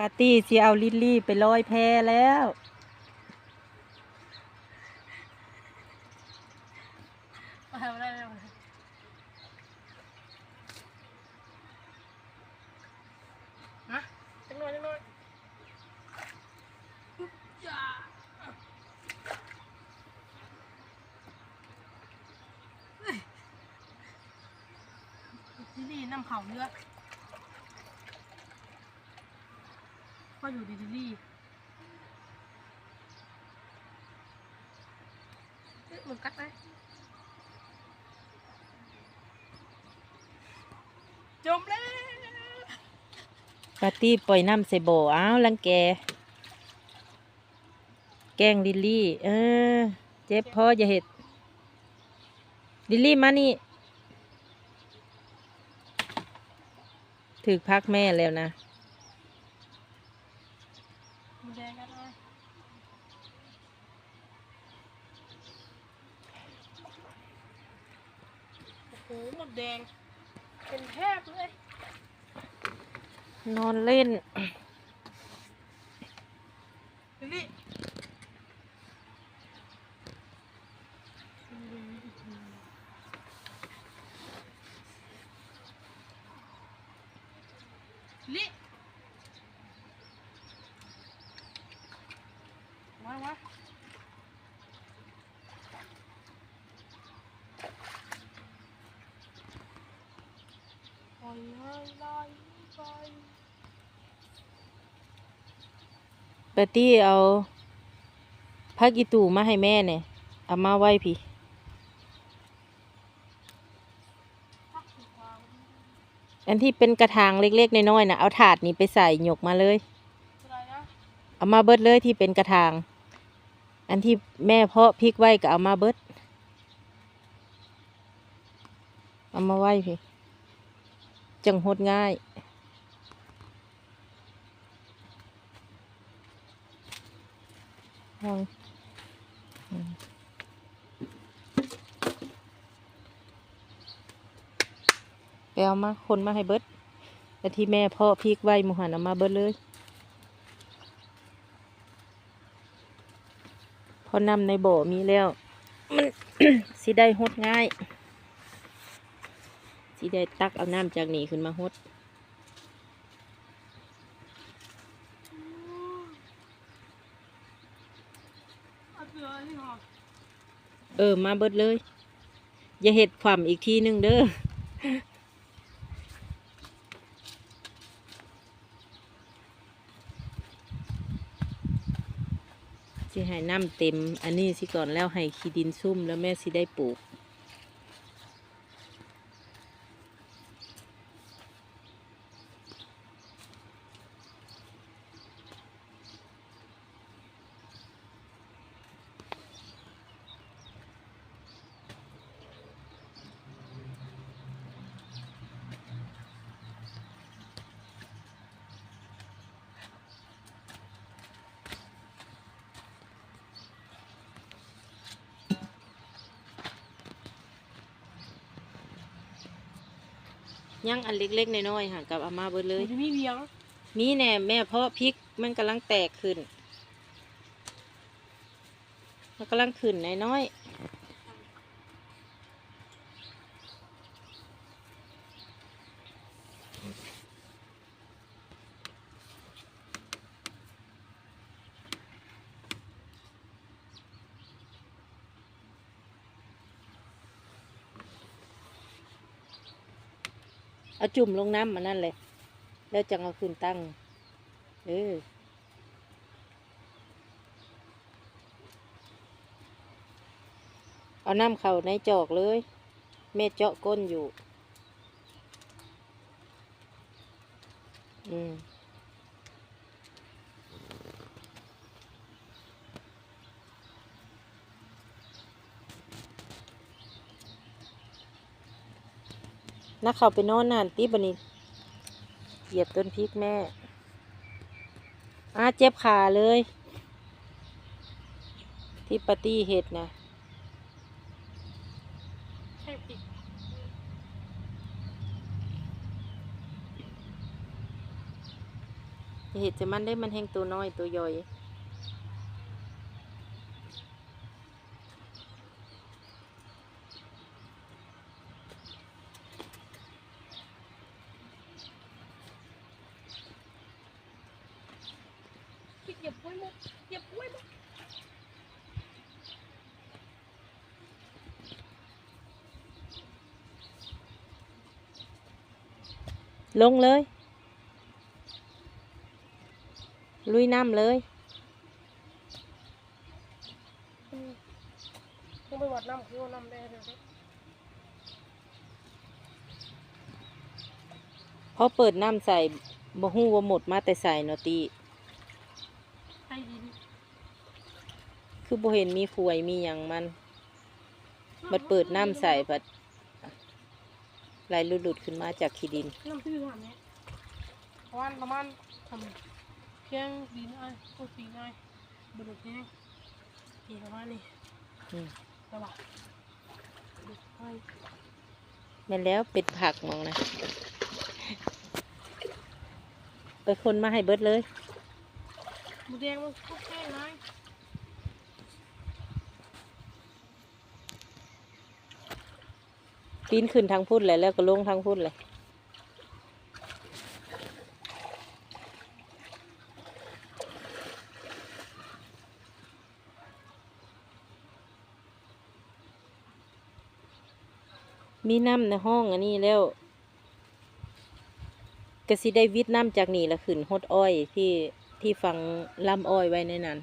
ปาร์ตี้สิเอาลิลลี่ไปลอยแพแล้วมาทำอะเลยฮะจังหน่อยจังหน่อยอุ๊บอย่าเฮ้ยนี่ดีน้ำเผาเลือด ก็อยู่ดีดีเอ๊ะมันกัดไหมจมแล้วปาร์ตี้ปล่อยน้ำใส่โบอ้าวลังแก แกล้งลิลลี่ เออ เจ็บพออย่าเห็ด ลิลลี่มานี่ถึกพักแม่แล้วนะ แดงกันเลยโอ้โหหมดแดง เป็นแทบเลย นอนเล่น ลิลลี่ลิลลี่ มามาปล่อยให้ไหลไปปาร์ตี้เอาพักอีตู่มาให้แม่เนี่ยเอามาไหว้พี่อันที่เป็นกระถางเล็กๆน้อยๆนะเอาถาดนี้ไปใส่หยกมาเลย เอามาเบิดเลยที่เป็นกระถาง อันที่แม่เพาะพริกไว้ก็เอามาเบิด เอามาไว้พี่ จังหดง่ายลองไปเอามาคนมาให้เบิดแต่ที่แม่เพาะพริกไว้หมูหันเอามาเบิดเลย พอนำในบ่อมีแล้ว มันสิได้หดง่ายสิได้ตักเอาน้ำจากนี่ขึ้นมาหดเออมาเบิดเลย อย่าเห็ดความอีกทีหนึงเด้อ สิให้น้ำเต็ม อันนี้สิก่อนแล้วให้ขี้ดินซุ่มแล้วแม่สิได้ปลูก ยังอันเล็กๆน้อยๆค่ะกับอามาเบิดเลยมันจะมีเบียงนี่แน่แม่เพาะพริกมันกำลังแตกขึ้น มันกำลังขึ้นน้อยๆ เอาจุ่มลงน้ำมันนั่นเลย แล้วจังเอาขึ้นตั้ง เออเอาน้ำเข่าในจอกเลยแม่เจาะก้นอยู่ อืม นักเขาไปนอนนานตีบันนี้เหยียบต้นพริกแม่อาเจ็บขาเลย ที่ปาร์ตี้เห็ดนะใช่ปิดเห็ดจะมันได้มันแห้งตัวน้อยตัวย่อย เหยียบกล้วยหมดเหยียบกล้วยหมดลงเลย ลุยน้ำเลยอืมต้องไปวัดน้ำคือว่าน้ำได้เลยเด้อพอเปิดน้ำใส่บ่ฮู้ว่าหมดมาแต่ใส่เนาะตี ใต้ดิน คือบ่เห็นมีขวยมีหยังมันบัดเปิดน้ำใส่บัดไหลหลุดๆขึ้นมาจากขี้ดินน้ำตื้อทำเนี้ยประมาณประมาณทำเพียงดินไอ้พวกปีนไอ้บดุแห้งปีประมาณนี้อืมระบาดดุไอ้แม่นแล้วเป็นผักมองนะ ไปคนมาให้เบิดเลยหมูแดงมันก็แห้งไง ปีนขึ้นทางพุ่นเลยแล้วก็ลงทางพุ่นเลยมีน้ำในห้องอันนี้แล้วก็สิได้วิทน้ำจากนี่ละขึ้นหดอ้อยที่ที่ฟังลำอ้อยไว้ในนั้น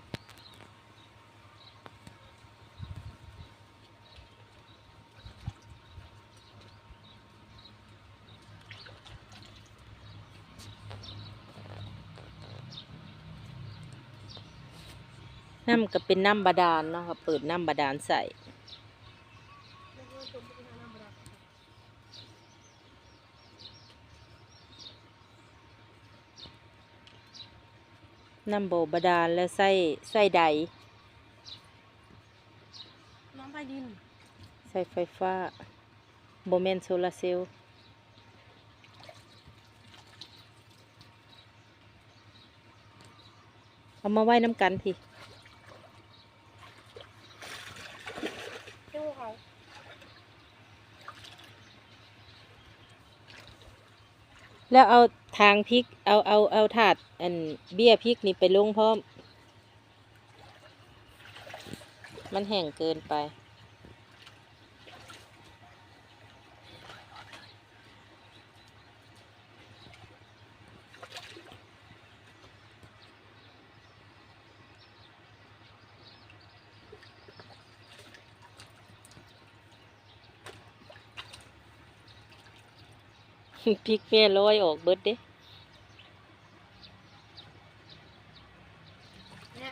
น้ำก็เป็นน้ำบาดาลเนาะครับเปิดน้ำบาดาลใส่แล้วก็จมไปในน้ำบาดาลน้ำโบบาดาลแล้วใส่ใส่ใดน้ำใต้ดินใส่ไฟฟ้าโบแมนโซลาร์เซลล์เอามาไว้น้ำกันพี่ เจ้าเขา แล้วเอาทางพริก เอาเอาเอาถาดอันเบี้ยพริกนี่ไปลงพร้อม มันแห้งเกินไป พริกแม่ลอยออกเบิดเด้เนี่ย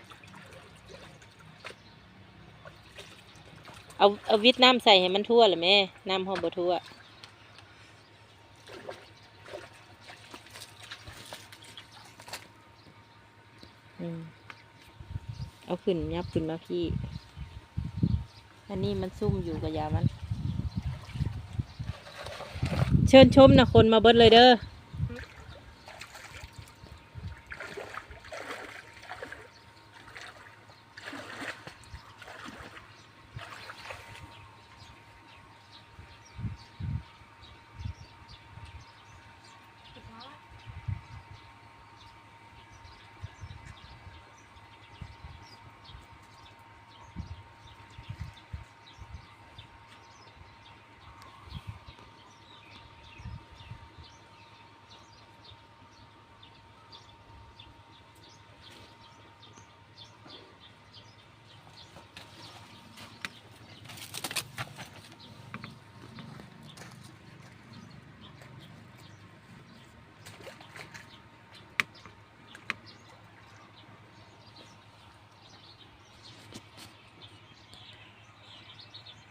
เอาเอาวิทน้ำใส่ให้มันทั่วเลยแม่ น้ำหอมบ่ทั่วอืมเอาขึ้นยับขึ้นมาพี่ อันนี้มันซุ่มอยู่กับยามัน เชิญชมนะคนมาเบิดเลยเด้อ